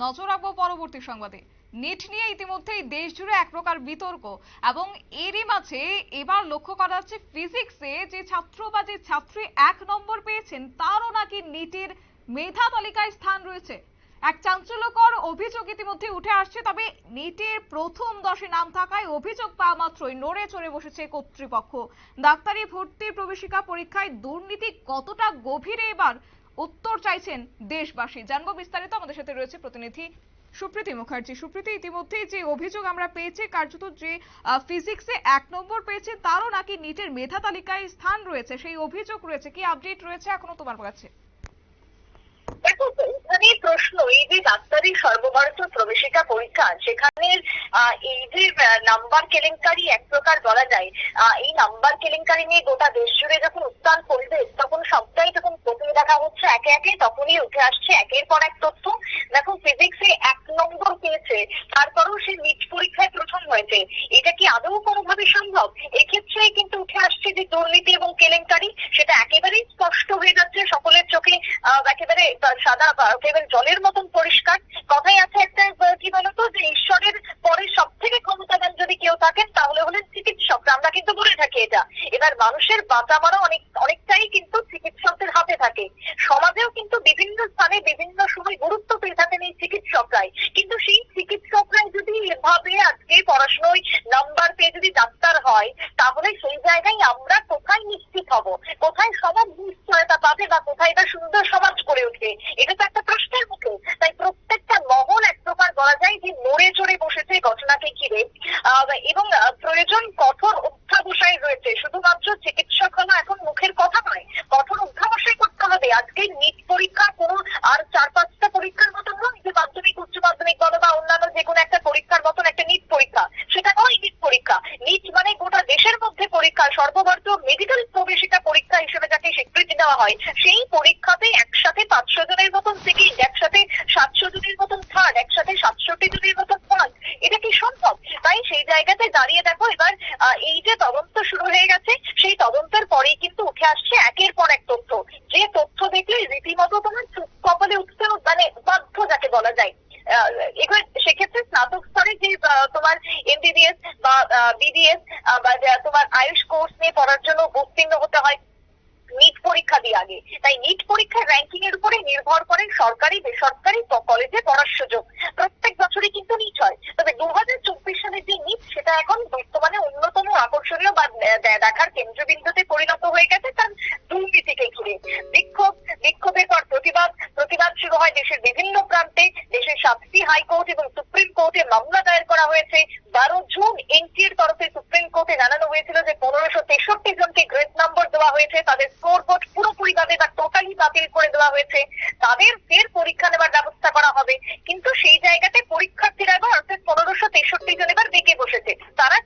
নজর রাখব পরবর্তী সংবাদে। নেট নিয়ে ইতিমধ্যেই দেশ জুড়ে এক প্রকার বিতর্ক এবং এরই মাঝে এবার লক্ষ্য করা যাচ্ছে ফিজিক্সে যে ছাত্র বা যে ছাত্রী এক নম্বর পেয়েছেন, তারও নাকি নিটের মেধা তালিকায় স্থান রয়েছে। এক চাঞ্চল্যকর অভিযোগ ইতিমধ্যে উঠে আসছে, তবে নেটের প্রথম দশে নাম থাকায় অভিযোগ পাওয়া মাত্রই নড়ে চড়ে বসেছে কর্তৃপক্ষ। ডাক্তারি ভর্তির প্রবেশিকা পরীক্ষায় দুর্নীতি কতটা গভীরে এবার উত্তর চাইছেন দেশবাসী। জানব বিস্তারিত। আমাদের সাথে রয়েছে প্রতিনিধি সুপ্রীতি মুখার্জি। সুপ্রীতি ইতিমধ্যে যে অভিযোগ আমরা পেয়েছি কার্যত যে ফিজিক্সে এক নম্বর পেয়েছে তারও নাকি নিটের মেধা তালিকায় স্থান রয়েছে। সেই অভিযোগ রয়েছে। কি আপডেট রয়েছে এখনও তোমার কাছে? প্রশ্ন এই যে ডাক্তারি সর্বভারতীয় প্রবেশিকা পরীক্ষা সেখানে আহ, এই যে নাম্বার কেলেঙ্কারি এক প্রকার বলা যায়। এই নাম্বার কেলেঙ্কারি নিয়ে গোটা দেশ জুড়ে যখন উত্তাল পরিবেশ তখন সবটাই যখন খতিয়ে দেখা হচ্ছে একে একে তখনই উঠে আসছে একের পর এক তথ্য। দেখো ফিজিক্সে এক নম্বর পেয়েছে। তারপরেও সে নিট প্রথম হয়েছে। এটা কি আদৌ কোনোভাবে সম্ভব? এক্ষেত্রে কিন্তু উঠে আসছে যে দুর্নীতি এবং কেলেঙ্কারি, সেটা একেবারেই স্পষ্ট হয়ে যাচ্ছে। সকলের চোখে একেবারে সাদা একেবারে জলের মতন পরিষ্কার। কথাই আছে একটা কি বলতো, যে ঈশ্বরের পরে সব থেকে ক্ষমতাবান যদি কেউ থাকেন, তাহলে হলেন চিকিৎসক। আমরা কিন্তু বলে থাকি এটা। এবার মানুষের বাঁচা মারা অনেক, অনেকটাই কিন্তু চিকিৎসকদের হাতে থাকে। সমাজেও কিন্তু বিভিন্ন স্থানে বিভিন্ন সময় গুরুত্ব পেয়ে থাকেন এই চিকিৎসকরাই। কিন্তু সেই চিকিৎসকরাই যদি এভাবে আজকে পড়াশোনায় নাম্বার পেয়ে যদি ডাক্তার হয়, তাহলে সেই জায়গায় আমরা কোথায় নিশ্চিত হব? কোথায় সবার নিশ্চয়তা পাবে বা কোথায় বা সুন্দর সমাজ করে উঠবে? এটা তো একটা প্রশ্নের মুখে। তাই প্রত্যেকটা মহল এক প্রকার বলা যায় যে মরে চড়ে বসেছে, ঘটনাকে ঘিরে। এবং প্রয়োজন কঠোর অধ্যাবসায় রয়েছে। শুধুমাত্র চিকিৎসক হলো এখন মুখের কথা নয় কঠোর অধ্যাবসায় করতে হবে আজকে নিট পরীক্ষা কোনো আর চার পাঁচটা পরীক্ষার মতন নয় যে মাধ্যমিক উচ্চ মাধ্যমিক বলো বা অন্যান্য যে কোনো একটা পরীক্ষার মতন একটা নিট পরীক্ষা সেটা নয় নিট পরীক্ষা নিট মানে গোটা দেশের মধ্যে পরীক্ষা সর্বভারতীয় মেডিকেল প্রবেশিকা পরীক্ষা হিসেবে যাকে স্বীকৃতি দেওয়া হয়, সেই পরীক্ষাতে একসাথে পাঁচশো জনের মতন সেকেন্ড একসাথে সাতশো জনের মতন থার্ড একসাথে সাতষট্টি জনের মতন ফার্স্ট এটা কি সম্ভব? তাই সেই জায়গাতে দাঁড়িয়ে দেখো, এবার এই যে তদন্ত শুরু হয়ে গেছে, সেই তদন্তের পরেই কিন্তু উঠে আসছে একের পর এক তথ্য। যে তথ্য দেখলে রীতিমতো তোমার চুপ কপালে উঠতে মানে বাধ্য যাকে বলা যায় আহ, এবার সেক্ষেত্রে স্নাতক স্তরে যে আহ, তোমার এমবিবিএস বা বিবিএস বা তোমার আয়ুষ কোর্স নিয়ে পড়ার জন্য উত্তীর্ণ হতে হয় নিট পরীক্ষা দিয়ে আগে। তাই নিট পরীক্ষার র্যাঙ্কিং এর উপরে নির্ভর করে সরকারি, বেসরকারি কলেজে পড়ার সুযোগ। প্রত্যেক বছরই কিন্তু নিট হয়। তবে দু হাজার চব্বিশ সালের যে নিট সেটা এখন বর্তমানে অন্যতম আকর্ষণীয় বা দেখার কেন্দ্রবিন্দুতে পরিণত হয়ে গেছে তার দুর্নীতিকে ঘিরে। বিক্ষোভ, বিক্ষোভের পর প্রতিবাদ প্রতিবাদ শুরু হয় দেশের বিভিন্ন প্রান্তে। দেশের সাতটি হাইকোর্ট এবং সুপ্রিম কোর্টে মামলা দায়ের করা হয়েছে। বারো জুন এনটিএর তরফে সুপ্রিম কোর্টে জানানো হয়েছিল যে পনেরোশো তেষট্টি জনকে গ্রেড নম্বর দেওয়া হয়েছে। তাদের স্কোর বোর্ড পুরোপুরি ভাবে বা টোটালি বাতিল করে দেওয়া হয়েছে। তাদের ফের পরীক্ষা নেওয়ার ব্যবস্থা করা হবে। কিন্তু সেই জায়গাতে পরীক্ষার্থীরা এবার অর্থাৎ পনেরোশো তেষট্টি জন এবার বেঁকে বসেছে তারা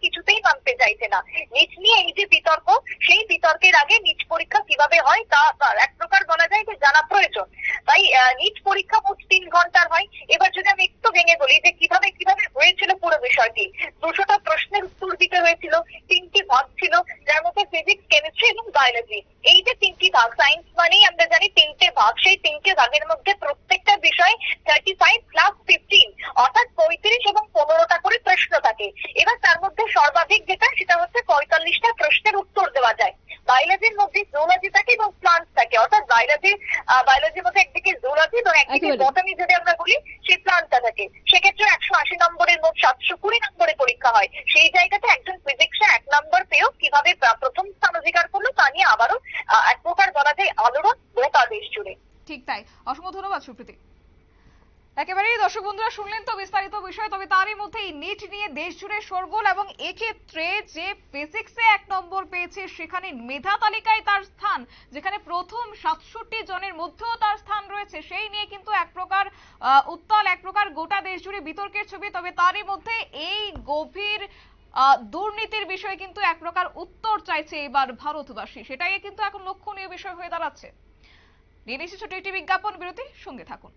মানতে চাইছে না। নিট নিয়ে এই যে বিতর্ক, সেই বিতর্কের আগে নিট পরীক্ষা কীভাবে হয় তা এক প্রকার বলা যায় যে জানা প্রয়োজন। তাই নিট পরীক্ষা মোট তিন ঘণ্টার হয়। এবার যদি আমি একটু ভেঙে বলি যে কীভাবে কীভাবে হয়েছিল পুরো বিষয়টি, দুশোটা প্রশ্নের উত্তর দিতে হয়েছিল, তিনটি ভাগ ছিল, যার মধ্যে ফিজিক্স কেমিস্ট্রি এবং বায়োলজি এই যে তিনটি ভাগ সায়েন্স মানেই আমরা জানি তিনটে ভাগ, সেই তিনটে ভাগের মধ্যে প্রত্যেকটা বিষয় থার্টি ফাইভ প্লাস ফিফটিন অর্থাৎ পঁয়ত্রিশ এবং পনেরোটা করে প্রশ্ন থাকে এবার তার মধ্যে সর্বাধিক যেটা সেটা হচ্ছে পঁয়তাল্লিশটা প্রশ্নের উত্তর দেওয়া যায় বায়োলজির মধ্যে জুলজি থাকে এবং প্লান্টস থাকে বায়োলজি বায়োলজির মধ্যে একদিকে জুলজি এবং একদিকে বটানি যদি আমরা বলি সেই প্লান্টটা থাকে। সেক্ষেত্রে একশো আশি নম্বরের মোট সাতশো কুড়ি নম্বরে পরীক্ষা হয়। সেই জায়গাতে একজন ফিজিক্সে এক নম্বর পেয়েও কীভাবে প্রা- প্রথম স্থান অধিকার করল তা নিয়ে আবারও আহ, এক প্রকার বলা যায় আলোড়ন গোটা দেশ জুড়ে ঠিক তাই অসংখ্য ধন্যবাদ সুপ্রীতি একেবারেই দর্শক বন্ধুরা শুনলেন তো বিস্তারিত বিষয়, তবে তারই মধ্যে এই নিট নিয়ে দেশ জুড়ে শোরগোল এবং এক্ষেত্রে যে ফিজিক্সে এক নম্বর পেয়েছে, সেখানে মেধা তালিকায় তার স্থান, যেখানে প্রথম সাতষট্টি জনের মধ্যেও তার স্থান রয়েছে, সেই নিয়ে কিন্তু এক প্রকার উত্তাল, এক প্রকার গোটা দেশ জুড়ে বিতর্কের ছবি, তবে তারই মধ্যে এই গভীর দুর্নীতির বিষয়ে কিন্তু এক প্রকার উত্তর চাইছে এবার ভারতবাসী, সেটাই কিন্তু এখন লক্ষণীয় বিষয় হয়ে দাঁড়াচ্ছে। নিয়ে নিচ্ছি ছোট একটি বিজ্ঞাপন, বিরতি, সঙ্গে থাকুন।